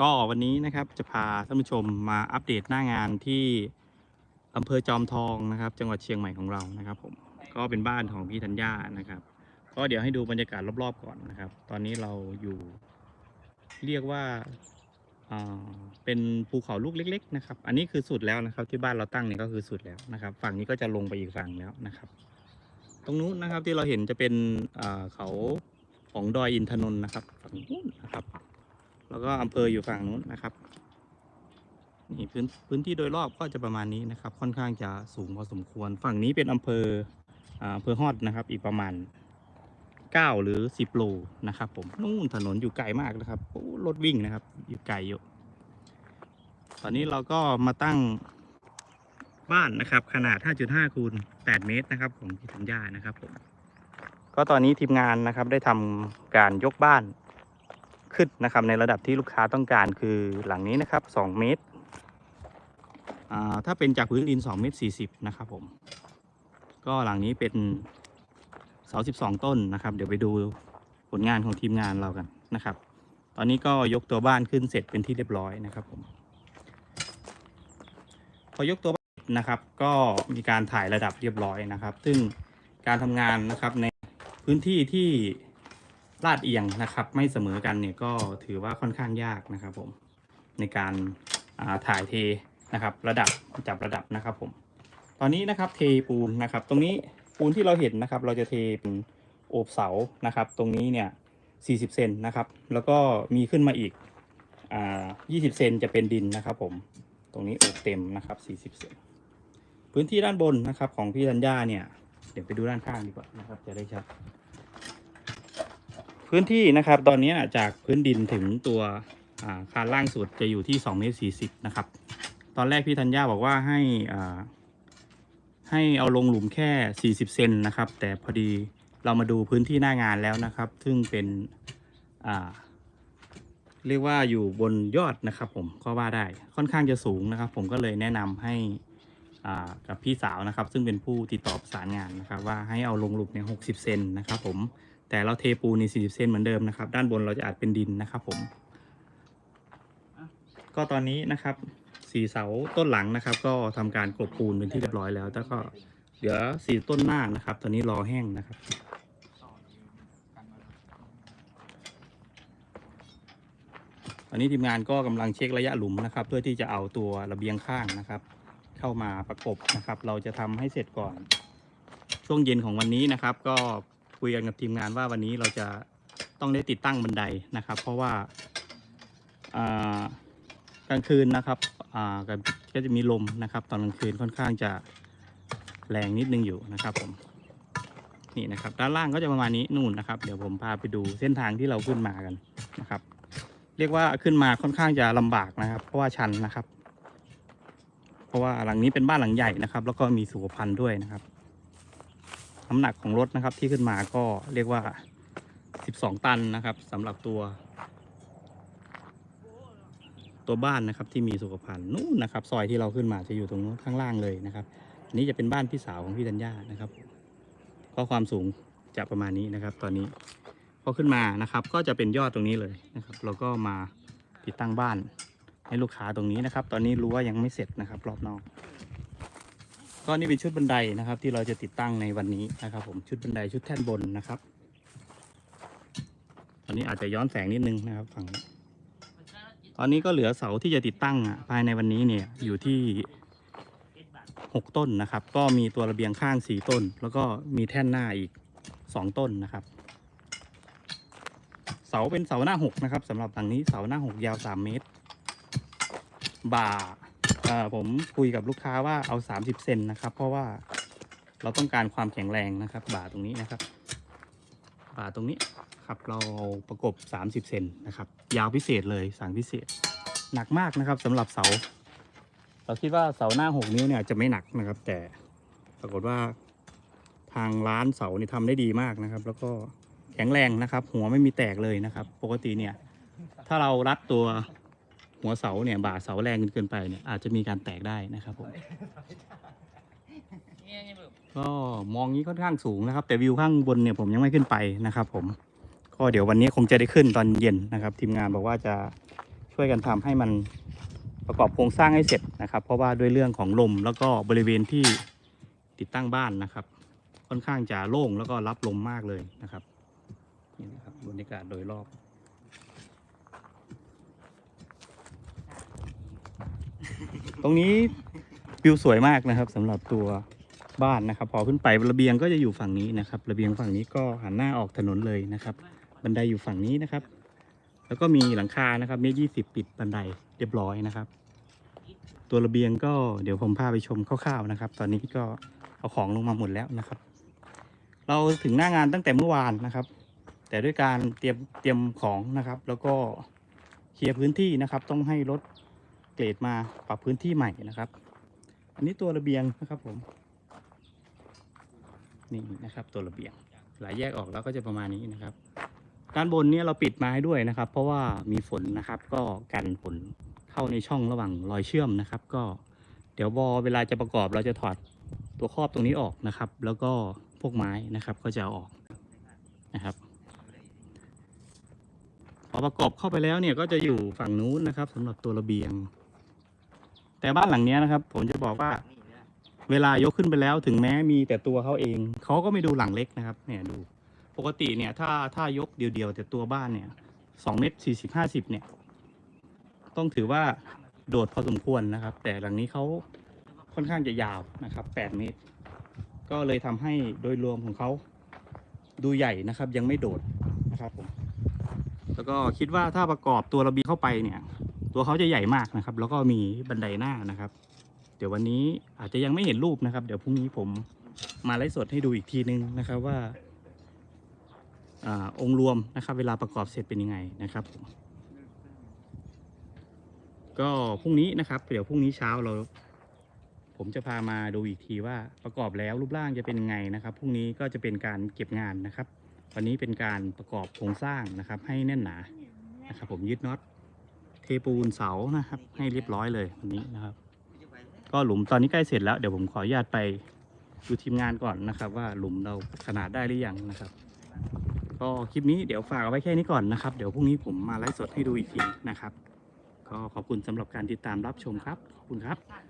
ก็วันนี้นะครับจะพาท่านผู้ชมมาอัปเดตหน้างานที่อำเภอจอมทองนะครับ จังหวัดเชียงใหม่ของเรานะครับ ผมก็เป็นบ้านของพี่ธัญญานะครับ ก็เดี๋ยวให้ดูบรรยากาศรอบๆก่อนนะครับ ตอนนี้เราอยู่ เรียกว่าอ่าเป็นภูเขาลูกเล็ก ๆ นะครับ อันนี้คือสุดแล้วนะครับ ที่บ้านเราตั้งเนี่ยก็คือสุดแล้วนะครับ ฝั่งนี้ก็จะลงไปอีกฝั่งแล้วนะครับ ตรงนู้นนะครับที่เราเห็นจะเป็นอ่าเขาของดอยอินทนนท์นะครับ ฝั่งนู้น แล้วก็อำเภออยู่ฝั่งนู้นนะครับนี่พื้นพื้นที่โดยรอบก็จะประมาณนี้นะครับ ค่อนข้างจะสูงพอสมควร ฝั่งนี้เป็นอำเภออ่าอำเภอฮอดนะครับ อีกประมาณ 9 หรือ 10 โลนะครับ ผมนู่นถนนอยู่ไกลมากนะครับโอ้รถวิ่งนะครับ อยู่ไกลอยู่ ตอนนี้เราก็มาตั้งบ้านนะครับ ขนาด 5.5คูณ8เมตรนะครับของพี่สัญญานะครับผมก็ตอนนี้ทีมงานนะครับได้ทำการยกบ้าน ขึ้นนะครับ ในระดับที่ลูกค้าต้องการคือหลังนี้นะครับ2เมตรอ่าถ้าเป็นจากพื้นดิน2เมตร40นะครับผม ก็หลังนี้เป็นเสา12 ต้นนะครับ เดี๋ยวไปดูผลงานของทีมงานเรากันนะครับ ตอนนี้ก็ยกตัวบ้านขึ้นเสร็จเป็นที่เรียบร้อยนะครับผม พอยกตัวบ้านนะครับ ก็มีการถ่ายระดับเรียบร้อยนะครับ ซึ่งการทำงานนะครับในพื้นที่ที่ ลาดเอียงนะครับ ไม่เสมอกันเนี่ยก็ถือว่าค่อนข้างยากนะครับผมในการาถ่ายเทนะครับ ระดับจับระดับนะครับผม ตอนนี้นะครับเทปูนนะครับ ตรงนี้ปูนที่เราเห็นนะครับ เราจะเทเป็นโอบเสานะครับ ตรงนี้เนี่ย40เซนนะครับ แล้วก็มีขึ้นมาอีกอ่า20เซนจะเป็นดินนะครับ ผม ตรงนี้โอบเต็มนะครับ40เซนพื้นที่ด้านบนนะครับ ของพี่ธัญญาเนี่ย เดี๋ยวไปดูด้านข้างดีกว่านะครับ จะได้ชัด พื้นที่นะครับ ตอนนี้จากพื้นดินถึงตัวคานล่างสุดจะอยู่ที่2เมตร40นะครับ ตอนแรกพี่ธัญญาบอกว่าให้ให้เอาลงหลุมแค่ 40 เซนนะครับ แต่พอดีเรามาดูพื้นที่หน้างานแล้วนะครับ ซึ่งเป็นเรียกว่าอยู่บนยอดนะครับ ผมก็ว่าได้ค่อนข้างจะสูงนะครับ ผมก็เลยแนะนำให้กับพี่สาวนะครับ ซึ่งเป็นผู้ติดต่อประสานงานนะครับ ว่าให้เอาลงหลุมเนี่ย60 เซนนะครับ ผม แต่เราเทปูนใน 40 เซนเหมือนเดิมนะครับ ด้านบนเราจะอัดเป็นดินนะครับผม ก็ตอนนี้นะครับสี่เสาต้นหลังนะครับ ก็ทำการกลบปูนเป็นที่เรียบร้อยแล้ว แล้วก็เหลือสี่ต้นหน้านะครับ ตอนนี้รอแห้งนะครับตอนนี้ทีมงานก็กำลังเช็คระยะหลุมนะครับ เพื่อที่จะเอาตัวระเบียงข้างนะครับ เข้ามาประกบนะครับ เราจะทำให้เสร็จก่อน ช่วงเย็นของวันนี้นะครับ ก็ คุยกันกับทีมงานว่าวันนี้เราจะต้องได้ติดตั้งบันไดนะครับ เพราะว่ากลางคืนนะครับก็จะมีลมนะครับ ตอนกลางคืนค่อนข้างจะแรงนิดนึงอยู่นะครับผมนี่นะครับด้านล่างก็จะประมาณนี้นู่นนะครับ เดี๋ยวผมพาไปดูเส้นทางที่เราขึ้นมากันนะครับ เรียกว่าขึ้นมาค่อนข้างจะลำบากนะครับ เพราะว่าชันนะครับ เพราะว่าหลังนี้เป็นบ้านหลังใหญ่นะครับ แล้วก็มีสุขภัณฑ์ด้วยนะครับ น้ำหนักของรถนะครับที่ขึ้นมาก็เรียกว่า 12 ตันนะครับสำหรับตัว ตัวบ้านนะครับที่มีสุขภัณฑ์นู่นนะครับ ซอยที่เราขึ้นมาจะอยู่ตรงนู้นข้างล่างเลยนะครับอันนี้จะเป็นบ้านพี่สาวของพี่ธัญญานะครับก็ความสูงจะประมาณนี้นะครับ ตอนนี้พอขึ้นมานะครับ ก็จะเป็นยอดตรงนี้เลยนะครับ เราก็มาติดตั้งบ้านให้ลูกค้าตรงนี้นะครับ ตอนนี้รู้ว่ายังไม่เสร็จนะครับ รอบนอก ก็นี่เป็นชุดบันไดนะครับ ที่เราจะติดตั้งในวันนี้นะครับ ผมชุดบันไดชุดแท่นบนนะครับ ตอนนี้อาจจะย้อนแสงนิดนึงนะครับฝั่งนี้ตอนนี้ก็เหลือเสาที่จะติดตั้งอะภายในวันนี้เนี่ยอยู่ที่หกต้นนะครับ ก็มีตัวระเบียงข้างสี่ต้น แล้วก็มีแท่นหน้าอีกสองต้นนะครับ เสาเป็นเสาหน้าหกนะครับสำหรับหลังนี้เสาหน้าหกยาวสามเมตร บ่า ผมคุยกับลูกค้าว่าเอา 30 เซนนะครับ เพราะว่าเราต้องการความแข็งแรงนะครับ บ่าตรงนี้นะครับ บ่าตรงนี้ครับเราประกบ 30 เซนนะครับ ยาวพิเศษเลยสั่งพิเศษ หนักมากนะครับสำหรับเสา เราคิดว่าเสาหน้า 6 นิ้วเนี่ยจะไม่หนักนะครับ แต่ปรากฏว่าทางร้านเสานี่ทำได้ดีมากนะครับ แล้วก็แข็งแรงนะครับ หัวไม่มีแตกเลยนะครับ ปกติเนี่ย ถ้าเรารัดตัว หัวเสาเนี่ยบ่าเสาแรงเกินไปเนี่ยอาจจะมีการแตกได้นะครับผมก็มองนี้ค่อนข้างสูงนะครับ แต่วิวข้างบนเนี่ยผมยังไม่ขึ้นไปนะครับ ผมก็เดี๋ยววันนี้คงจะได้ขึ้นตอนเย็นนะครับ ทีมงานบอกว่าจะช่วยช่วยกันทำให้มันประกอบโครงสร้างให้เสร็จนะครับ เพราะว่าด้วยเรื่องของลมแล้วก็บริเวณที่ติดตั้งบ้านนะครับ ค่อนข้างจะโล่งแล้วก็รับลมมากเลยนะครับนี่นะครับบรรยากาศโดยรอบ ตรงนี้วิวสวยมากนะครับสำหรับตัวบ้านนะครับ พอขึ้นไประเบียงก็จะอยู่ฝั่งนี้นะครับระเบียงฝั่งนี้ก็หันหน้าออกถนนเลยนะครับ บันไดอยู่ฝั่งนี้นะครับ แล้วก็มีหลังคานะครับเมตรยี่สิบปิดบันไดเรียบร้อยนะครับ ตัวระเบียงก็เดี๋ยวผมพาไปชมคร่าวๆนะครับ ตอนนี้ก็เอาของลงมาหมดแล้วนะครับ เราถึงหน้างานตั้งแต่เมื่อวานนะครับ แต่ด้วยการเตรียมเตรียมของนะครับ แล้วก็เคลียร์พื้นที่นะครับ ต้องให้รถ กรดมาปรับพื้นที่ใหม่นะครับ อันนี้ตัวระเบียงนะครับผม นี่นะครับ ตัวระเบียง หลายแยกออกแล้วก็จะประมาณนี้นะครับ ด้านบนนี่ยเราปิดมาให้ด้วยนะครับ เพราะว่ามีฝนนะครับ ก็กันฝนเข้าในช่องระหว่างรอยเชื่อมนะครับ ก็เดี๋ยวบอเวลาจะประกอบเราจะถอดตัวครอบตรงนี้ออกนะครับ แล้วก็พวกไม้นะครับก็จะอออกนะครับพอประกอบเข้าไปแล้วเนี่ยก็จะอยู่ฝั่งนู้นนะครับสำหรับตัวระเบียง แต่บ้านหลังเนี้ยนะครับ ผมจะบอกว่า เวลายกขึ้นไปแล้วถึงแม้มีแต่ตัวเขาเอง เขาก็ไม่ดูหลังเล็กนะครับ เนี่ยดู ปกติเนี่ย ถ้าถ้ายกเดียวๆแต่ตัวบ้านเนี่ยสองเมตรสี่สิบห้าสิบเนี่ย ต้องถือว่าโดดพอสมควรนะครับ แต่หลังนี้เขาค่อนข้างจะยาวนะครับแปดเมตร ก็เลยทำให้โดยรวมของเขาดูใหญ่นะครับ ยังไม่โดดนะครับผมแล้วก็คิดว่าถ้าประกอบตัวระเบียงเข้าไปเนี่ย ตัวเขาจะใหญ่มากนะครับ แล้วก็มีบันไดหน้านะครับ เดี๋ยววันนี้อาจจะยังไม่เห็นรูปนะครับ เดี๋ยวพรุ่งนี้ผมมาไลฟ์สดให้ดูอีกทีนึงนะครับว่าอาองค์รวมนะครับ เวลาประกอบเสร็จเป็นยังไงนะครับ ก็พรุ่งนี้นะครับ เดี๋ยวพรุ่งนี้เช้าเรา ผมจะพามาดูอีกทีว่าประกอบแล้วรูปร่างจะเป็นยังไงนะครับพรุ่งนี้ก็จะเป็นการเก็บงานนะครับ วันนี้เป็นการประกอบโครงสร้างนะครับ ให้แน่นหนานะครับ ผมยึดน็อต ปูนเสานะครับ ให้เรียบร้อยเลยวันนี้นะครับ ก็หลุมตอนนี้ใกล้เสร็จแล้วเดี๋ยวผมขออนุญาตไปดูทีมงานก่อนนะครับ ว่าหลุมเราขนาดได้หรือยังนะครับ ก็คลิปนี้เดี๋ยวฝากเอาไว้แค่นี้ก่อนนะครับ เดี๋ยวพรุ่งนี้ผมมาไลฟ์สดให้ดูอีกทีนะครับ ก็ขอบคุณสำหรับการติดตามรับชมครับ ขอบคุณครับ